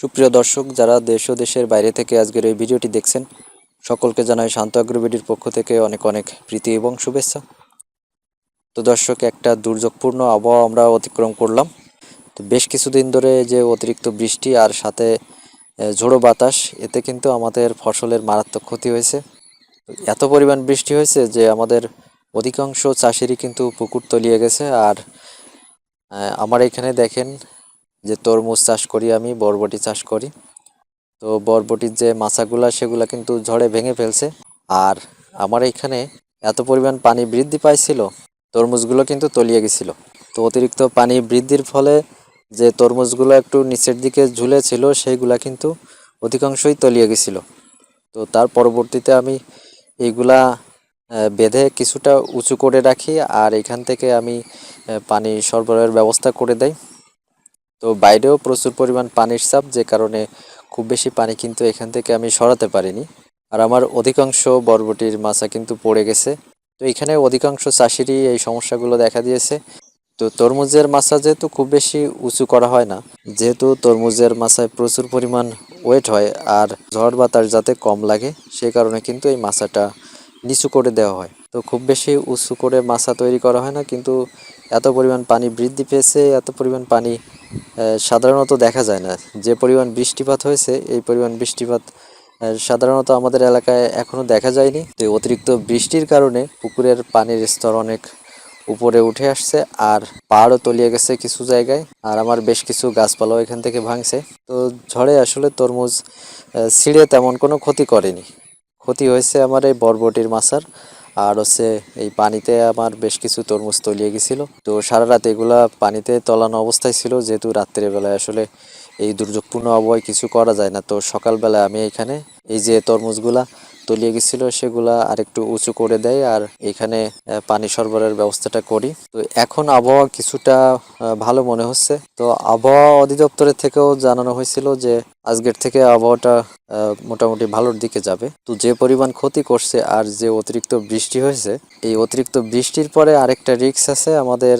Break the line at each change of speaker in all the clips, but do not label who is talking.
সুপ্রিয় দর্শক, যারা দেশ ও দেশের বাইরে থেকে আজকের এই ভিডিওটি দেখছেন, সকলকে জানাই শান্ত আগ্রবিডির পক্ষ থেকে অনেক অনেক প্রীতি এবং শুভেচ্ছা। তো দর্শক, একটা দুর্যোগপূর্ণ আবহাওয়া আমরা অতিক্রম করলাম। তো বেশ কিছুদিন ধরে যে অতিরিক্ত বৃষ্টি আর সাথে ঝোড়ো বাতাস, এতে কিন্তু আমাদের ফসলের মারাত্মক ক্ষতি হয়েছে। এত পরিমাণ বৃষ্টি হয়েছে যে আমাদের অধিকাংশ চাষিরই কিন্তু পুকুর তলিয়ে গেছে। আর আমার এখানে দেখেন যে তরমুজ চাষ করি আমি, বরবটি চাষ করি। তো বরবটির যে মাচাগুলা সেগুলা কিন্তু ঝড়ে ভেঙে ফেলছে। আর আমার এখানে এত পরিমাণ পানি বৃদ্ধি পাইছিল, তরমুজগুলো কিন্তু তলিয়ে গেছিল। তো অতিরিক্ত পানি বৃদ্ধির ফলে যে তরমুজগুলো একটু নিচের দিকে ঝুলে ছিল সেইগুলা কিন্তু অধিকাংশই তলিয়ে গেছিল। তো তার পরবর্তীতে আমি এইগুলা বেঁধে কিছুটা উঁচু করে রাখি, আর এখান থেকে আমি পানি সরবরাহের ব্যবস্থা করে দেই। তো বাইরেও প্রচুর পরিমাণ পানির চাপ, যে কারণে খুব বেশি পানি কিন্তু এখান থেকে আমি সরাতে পারিনি। আর আমার অধিকাংশ বরবটির মাছা কিন্তু পড়ে গেছে। তো এখানে অধিকাংশ চাষিরই এই সমস্যাগুলো দেখা দিয়েছে। তো তরমুজের মাছা যেহেতু খুব বেশি উঁচু করা হয় না, যেহেতু তরমুজের মাছায় প্রচুর পরিমাণ ওয়েট হয় আর ঝড় বাতাস যাতে কম লাগে, সে কারণে কিন্তু এই মাছাটা নিচু করে দেওয়া হয়। তো খুব বেশি উঁচু করে মাছা তৈরি করা হয় না, কিন্তু এত পরিমাণ পানি বৃদ্ধি পেয়েছে, এত পরিমাণ পানি সাধারণত দেখা যায় না। যে পরিমাণ বৃষ্টিপাত হয়েছে, এই পরিমাণ বৃষ্টিপাত সাধারণত আমাদের এলাকায় এখনও দেখা যায়নি। তো অতিরিক্ত বৃষ্টির কারণে পুকুরের পানির স্তর অনেক উপরে উঠে আসছে আর পাহাড়ও তলিয়ে গেছে কিছু জায়গায় আর আমার বেশ কিছু গাছপালাও এখান থেকে ভাঙছে। তো ঝড়ে আসলে তরমুজ ছিঁড়ে তেমন কোনো ক্ষতি করেনি। ক্ষতি হয়েছে আমার এই বরবটির মাছার। আর হচ্ছে এই পানিতে আমার বেশ কিছু তরমুজ তলিয়ে গেছিল। তো সারা রাত এগুলা পানিতে তলানো অবস্থায় ছিল, যেহেতু রাত্রের বেলায় আসলে এই দুর্যোগপূর্ণ আবহাওয়ায় কিছু করা যায় না। তো সকালবেলা আমি এখানে এই যে তরমুজগুলা তলিয়ে গেছিল, সেগুলা আরেকটু উঁচু করে দেয় আর এখানে পানি সরবরাহের ব্যবস্থাটা করি। তো এখন আবহাওয়া কিছুটা ভালো মনে হচ্ছে। তো আবহাওয়া অধিদপ্তরের থেকেও জানানো হয়েছিল যে, আজকের থেকে আবহাওয়াটা মোটামুটি ভালোর দিকে যাবে। তো যে পরিমাণ ক্ষতি করছে আর যে অতিরিক্ত বৃষ্টি হয়েছে, এই অতিরিক্ত বৃষ্টির পরে আরেকটা রিস্ক আছে। আমাদের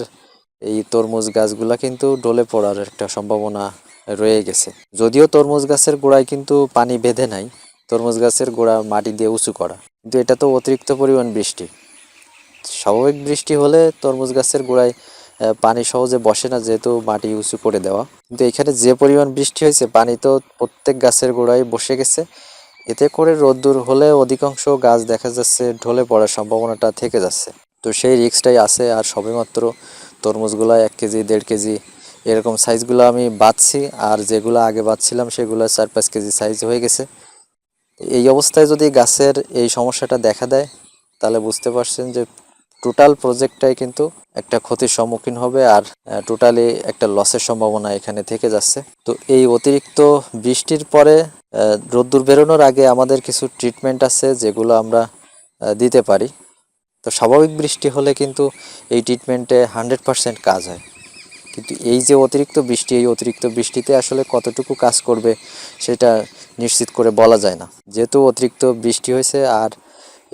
এই তরমুজ গাছগুলা কিন্তু ডলে পড়ার একটা সম্ভাবনা রয়ে গেছে। যদিও তরমুজ গাছের গোড়ায় কিন্তু পানি বেঁধে নাই তরমুজ গাছের গোড়া মাটি দিয়ে উঁচু করা। কিন্তু এটা তো অতিরিক্ত পরিমাণ বৃষ্টি। স্বাভাবিক বৃষ্টি হলে তরমুজ গাছের গোড়ায় পানি সহজে বসে না, যেহেতু মাটি উঁচু করে দেওয়া। কিন্তু এখানে যে পরিমাণ বৃষ্টি হয়েছে, পানি তো প্রত্যেক গাছের গোড়ায় বসে গেছে। এতে করে রোদ্দুর হলে অধিকাংশ গাছ দেখা যাচ্ছে ঢলে পড়ার সম্ভাবনাটা থেকে যাচ্ছে। তো সেই রিস্কটাই আছে, আর সবেমাত্র তরমুজগুলো এক কেজি, দেড় কেজি, এরকম সাইজগুলো আমি বাঁচছি আর যেগুলো আগে বাঁচছিলাম সেগুলো চার পাঁচ কেজি সাইজ হয়ে গেছে। এই অবস্থায় যদি গাছের এই সমস্যাটা দেখা দেয়, তাহলে বুঝতে পারছেন যে টোটাল প্রজেক্টটাই কিন্তু একটা ক্ষতির সম্মুখীন হবে আর টোটালি একটা লসের সম্ভাবনা এখানে থেকে যাচ্ছে। তো এই অতিরিক্ত বৃষ্টির পরে রোদ্দুর বেরোনোর আগে আমাদের কিছু ট্রিটমেন্ট আছে যেগুলো আমরা দিতে পারি। তো স্বাভাবিক বৃষ্টি হলে কিন্তু এই ট্রিটমেন্টে হান্ড্রেড পারসেন্ট কাজ হয়। কিন্তু এই যে অতিরিক্ত বৃষ্টি, এই অতিরিক্ত বৃষ্টিতে আসলে কতটুকু কাজ করবে সেটা নিশ্চিত করে বলা যায় না। যেহেতু অতিরিক্ত বৃষ্টি হয়েছে আর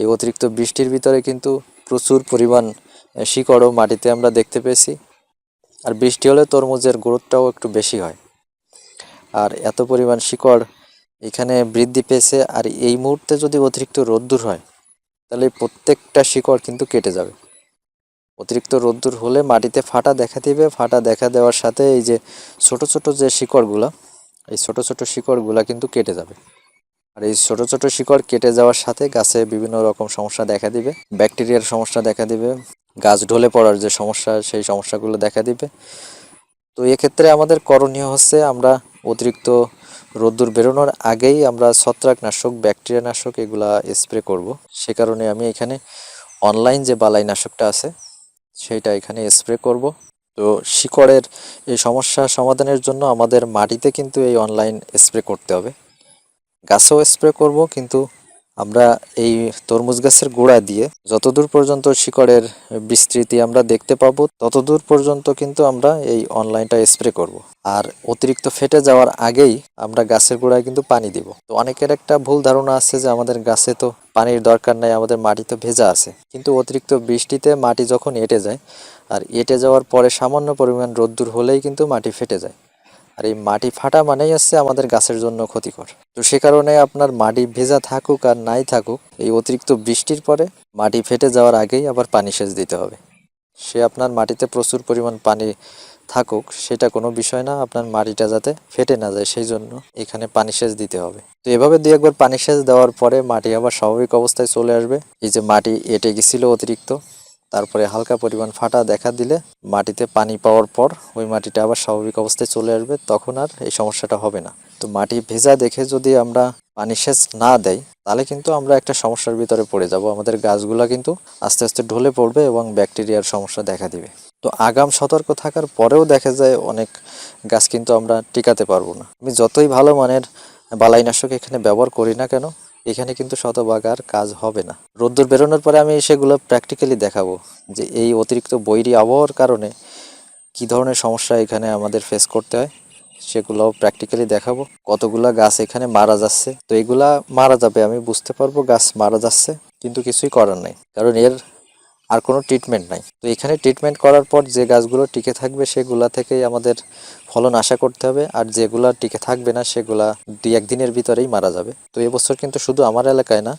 এই অতিরিক্ত বৃষ্টির ভিতরে কিন্তু প্রচুর পরিমাণ শিকড়ও মাটিতে আমরা দেখতে পেয়েছি। আর বৃষ্টি হলে তরমুজের গ্রোথটাও একটু বেশি হয়। আর এত পরিমাণ শিকড় এখানে বৃদ্ধি পেয়েছে আর এই মুহূর্তে যদি অতিরিক্ত রোদ্দুর হয়, তাহলে প্রত্যেকটা শিকড় কিন্তু কেটে যাবে। অতিরিক্ত রোদ্দুর হলে মাটিতে ফাটা দেখা দিবে। ফাটা দেখা দেওয়ার সাথে এই যে ছোট ছোট যে শিকড়গুলো, এই ছোট ছোট শিকড়গুলো কিন্তু কেটে যাবে। আর এই ছোট ছোট শিকড় কেটে যাওয়ার সাথে গাছে বিভিন্ন রকম সমস্যা দেখা দিবে। ব্যাকটেরিয়ার সমস্যা দেখা দিবে। গাছ ঢলে পড়ার যে সমস্যা, সেই সমস্যাগুলো দেখা দিবে। তো এক্ষেত্রে আমাদের করণীয় হচ্ছে আমরা অতিরিক্ত রোদ্দুর বেরোনোর আগেই আমরা ছত্রাকনাশক ব্যাকটেরিয়া নাশক এগুলা স্প্রে করব। সে কারণে আমি এখানে অনলাইন যে বালাই নাশকটা আছে সেইটা এখানে স্প্রে করব। তো শিকড়ের এই সমস্যা সমাধানের জন্য আমাদের মাটিতে কিন্তু এই অনলাইন স্প্রে করতে হবে। গাছেও স্প্রে করব, কিন্তু আমরা এই তরমুজ গাছের গোড়া দিয়ে যতদূর পর্যন্ত শিকড়ের বিস্তৃতি আমরা দেখতে পাবো, ততদূর পর্যন্ত কিন্তু আমরা এই অনলাইনটা স্প্রে করব। আর অতিরিক্ত ফেটে যাওয়ার আগেই আমরা গাছের গোড়ায় কিন্তু পানি দিব। তো অনেকের একটা ভুল ধারণা আছে যে আমাদের গাছে তো পানির দরকার নাই, আমাদের মাটি তো ভেজা আছে। কিন্তু অতিরিক্ত বৃষ্টিতে মাটি যখন এঁটে যায়, আর এঁটে যাওয়ার পরে সামান্য পরিমাণ রোদ্দুর হলেই কিন্তু মাটি ফেটে যায়। আর এই মাটি ফাটা মানেই হচ্ছে আমাদের গাছের জন্য ক্ষতিকর। তো সে কারণে আপনার মাটি ভেজা থাকুক আর নাই থাকুক, এই অতিরিক্ত বৃষ্টির পরে মাটি ফেটে যাওয়ার আগেই আবার পানি সেচ দিতে হবে। সে আপনার মাটিতে প্রচুর পরিমাণ পানি থাকুক, সেটা কোনো বিষয় না, আপনার মাটিটা যাতে ফেটে না যায়, সেই জন্য এখানে পানি সেচ দিতে হবে। তো এভাবে দুই একবার পানি সেচ দেওয়ার পরে মাটি আবার স্বাভাবিক অবস্থায় চলে আসবে। এই যে মাটি এঁটে গেছিল অতিরিক্ত তারপরে হালকা পরিমাণ ফাটা দেখা দিলে মাটিতে পানি পাওয়ার পর ওই মাটিটা আবার স্বাভাবিক অবস্থায় চলে আসবে, তখন আর এই সমস্যাটা হবে না। তো মাটি ভেজা দেখে যদি আমরা পানি সেচ না দেই, তাহলে কিন্তু আমরা একটা সমস্যার ভিতরে পড়ে যাব। আমাদের গাছগুলা কিন্তু আস্তে আস্তে ঢলে পড়বে এবং ব্যাকটেরিয়ার সমস্যা দেখা দিবে। তো আগাম সতর্ক থাকার পরেও দেখা যায় অনেক গাছ কিন্তু আমরা টিকাতে পারব না। আমি যতই ভালো মানের বালাইনাশক এখানে ব্যবহার করি না কেন এখানে কিন্তু শতভাগ আর কাজ হবে না। রোদ্দুর বেরোনোর পরে আমি সেগুলো প্র্যাকটিক্যালি দেখাবো যে এই অতিরিক্ত বৈরি আবহাওয়ার কারণে কি ধরনের সমস্যা এখানে আমাদের ফেস করতে হয় সেগুলো প্র্যাকটিক্যালি দেখাবো। কতগুলা গাছ এখানে মারা যাচ্ছে, তো এগুলা মারা যাবে আমি বুঝতে পারব গাছ মারা যাচ্ছে, কিন্তু কিছুই করার নাই। কারণ এর আর কোনো ট্রিটমেন্ট নাই। তো এখানে ট্রিটমেন্ট করার পর যে গাছগুলো টিকে থাকবে, সেগুলা থেকেই আমাদের ফলন আশা করতে হবে। আর যেগুলা টিকে থাকবে না, সেগুলা দুই একদিনের ভিতরেই মারা যাবে। তো এবছর কিন্তু শুধু আমার এলাকায় না,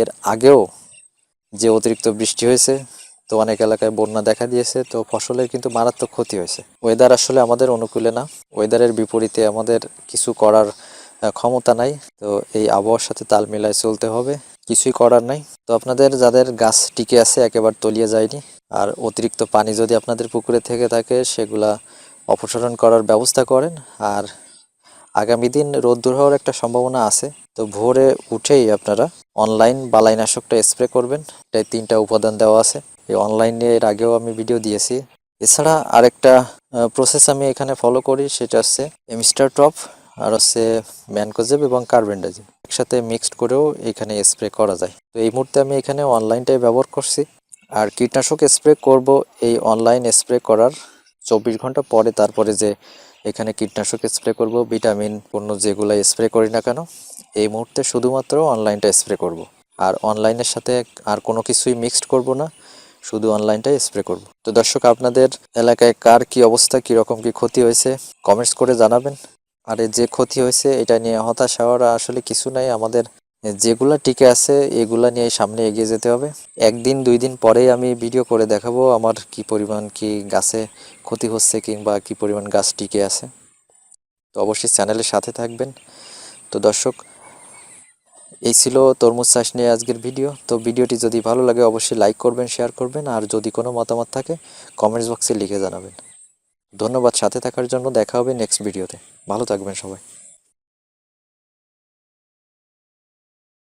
এর আগেও যে অতিরিক্ত বৃষ্টি হয়েছে, তো অনেক এলাকায় বন্যা দেখা দিয়েছে। তো ফসলের কিন্তু মারাত্মক ক্ষতি হয়েছে। ওয়েদার আসলে আমাদের অনুকূলে না। ওয়েদারের বিপরীতে আমাদের কিছু করার ক্ষমতা নাই। তো এই আবহাওয়ার সাথে তাল মিলায় চলতে হবে। কিছুই করার নাই। তো আপনাদের যাদের গাছ টিকে আছে, একেবারে তলিয়ে যায়নি। আর অতিরিক্ত পানি যদি আপনাদের পুকুরে থেকে থাকে, সেগুলা অপসারণ করার ব্যবস্থা করেন। আর আগামী দিন রোদ্দুর হওয়ার একটা সম্ভাবনা আছে। তো ভোরে উঠেই আপনারা অনলাইন বালাইনাশকটা স্প্রে করবেন। এটাই তিনটা উপাদান দেওয়া আছে। এই অনলাইনে এর আগেও আমি ভিডিও দিয়েছি। এছাড়া আরেকটা প্রসেস আমি এখানে ফলো করি, সেটা হচ্ছে এমিস্টার টপ আর হচ্ছে ম্যানকোজেব এবং কার্বেন্ডাজিম একসাথে মিক্সড করেও এখানে স্প্রে করা যায়। তো এই মুহূর্তে আমি এখানে অনলাইনটাই ব্যবহার করছি। আর কীটনাশক স্প্রে করব এই অনলাইন স্প্রে করার চব্বিশ ঘণ্টা পরে তারপরে যে এখানে কীটনাশক স্প্রে করব, ভিটামিন, পণ্য যেগুলো স্প্রে করি না কেন, এই মুহূর্তে শুধুমাত্র অনলাইনটা স্প্রে করব। আর অনলাইনের সাথে আর কোনো কিছুই মিক্সড করব না, শুধু অনলাইনটাই স্প্রে করব। তো দর্শক, আপনাদের এলাকায় কার কি অবস্থা কি রকম কি ক্ষতি হয়েছে, কমেন্টস করে জানাবেন। আর যে ক্ষতি হয়েছে, এটা নিয়ে হতাশ হওয়ার আসলে কিছু নাই। আমাদের যেগুলা টিকে আছে, এগুলা নিয়ে সামনে এগিয়ে যেতে হবে। একদিন, দুই দিন পরেই আমি ভিডিও করে দেখাবো আমার কি পরিমাণ কি গাছে ক্ষতি হচ্ছে কিংবা কি পরিমাণ গাছ টিকে আছে। তো অবশ্যই চ্যানেলের সাথে থাকবেন। তো দর্শক, এই ছিল তরমুজ চাষ নিয়ে আজকের ভিডিও তো ভিডিওটি যদি ভালো লাগে, অবশ্যই লাইক করবেন শেয়ার করবেন। আর যদি কোনো মতামত থাকে কমেন্টস বক্সে লিখে জানাবেন। ধন্যবাদ সাথে থাকার জন্য দেখা হবে নেক্সট ভিডিওতে ভালো থাকবেন সবাই।